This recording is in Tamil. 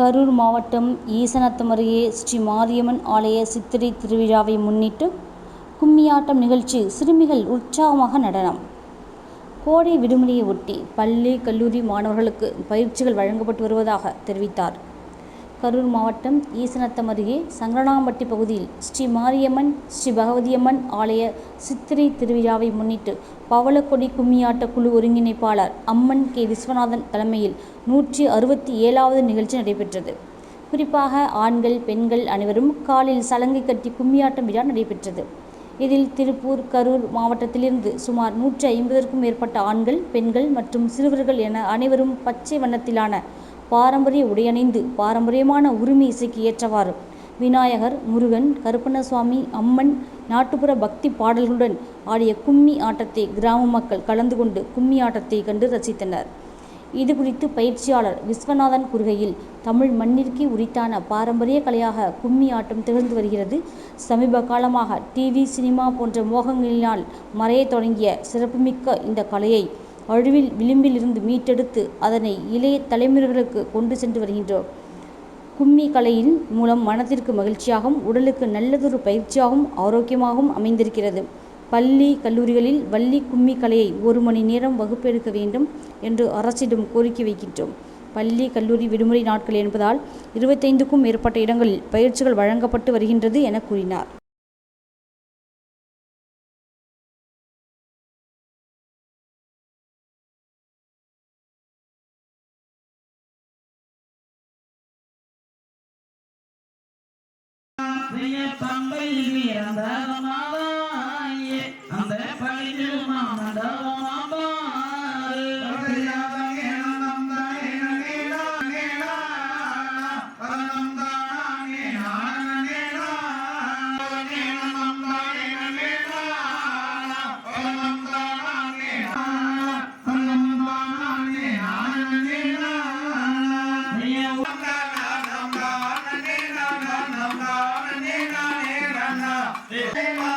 கரூர் மாவட்டம் ஈசனத்தம் அருகே ஸ்ரீ மாரியம்மன் ஆலய சித்திரை திருவிழாவை முன்னிட்டு கும்மியாட்டம் நிகழ்ச்சி சிறுமிகள் உற்சாகமாக நடனம். கோடை விடுமுறையை ஒட்டி பள்ளி கல்லூரி மாணவர்களுக்கு பயிற்சிகள் வழங்கப்பட்டு வருவதாக தெரிவித்தார். கரூர் மாவட்டம் ஈசநத்தம் அருகே சங்கரனாம்பட்டி பகுதியில் ஸ்ரீ மாரியம்மன் ஸ்ரீ பகவதியம்மன் ஆலய சித்திரை திருவிழாவை முன்னிட்டு பவளக்கொடி கும்மியாட்ட குழு ஒருங்கிணைப்பாளர் அம்மன் கே. விஸ்வநாதன் தலைமையில் நூற்றி அறுபத்தி ஏழாவது நிகழ்ச்சி நடைபெற்றது. குறிப்பாக ஆண்கள் பெண்கள் அனைவரும் காலில் சலங்கை கட்டி கும்மியாட்டம் விழா நடைபெற்றது. இதில் திருப்பூர் கரூர் மாவட்டத்திலிருந்து சுமார் நூற்றி ஐம்பதற்கும் மேற்பட்ட ஆண்கள் பெண்கள் மற்றும் சிறுவர்கள் என அனைவரும் பச்சை வண்ணத்திலான பாரம்பரிய உடையணிந்து பாரம்பரியமான உரிமை இசைக்கு ஏற்றவாறு. விநாயகர் முருகன் கருப்பண்ணசுவாமி அம்மன் நாட்டுப்புற பக்தி பாடல்களுடன் ஆடிய கும்மி ஆட்டத்தை கிராம மக்கள் கலந்து கொண்டு கும்மி ஆட்டத்தை கண்டு ரசித்தனர். இது குறித்து பயிற்சியாளர் விஸ்வநாதன் கூறுகையில் தமிழ் மண்ணிற்கே உரித்தான பாரம்பரிய கலையாக கும்மி ஆட்டம் திகழ்ந்து வருகிறது. சமீப காலமாக டிவி சினிமா போன்ற மோகங்களினால் மறையத் தொடங்கிய சிறப்புமிக்க இந்த கலையை அழிவில் விளிம்பிலிருந்து மீட்டெடுத்து அதனை இளைய தலைமுறைகளுக்கு கொண்டு சென்று வருகின்றோம். கும்மி கலையின் மூலம் மனதிற்கு மகிழ்ச்சியாகவும் உடலுக்கு நல்லதொரு பயிற்சியாகவும் ஆரோக்கியமாகவும் அமைந்திருக்கிறது. பள்ளி கல்லூரிகளில் வள்ளி கும்மி கலையை ஒரு மணி நேரம் வகுப்பெடுக்க வேண்டும் என்று அரசிடம் கோரிக்கை வைக்கின்றோம். பள்ளி கல்லூரி விடுமுறை நாட்கள் என்பதால் இருபத்தைந்துக்கும் மேற்பட்ட இடங்களில் பயிற்சிகள் வழங்கப்பட்டு வருகின்றது என கூறினார். பிரிய தந்தையில் இறந்த மாதாயே Bye.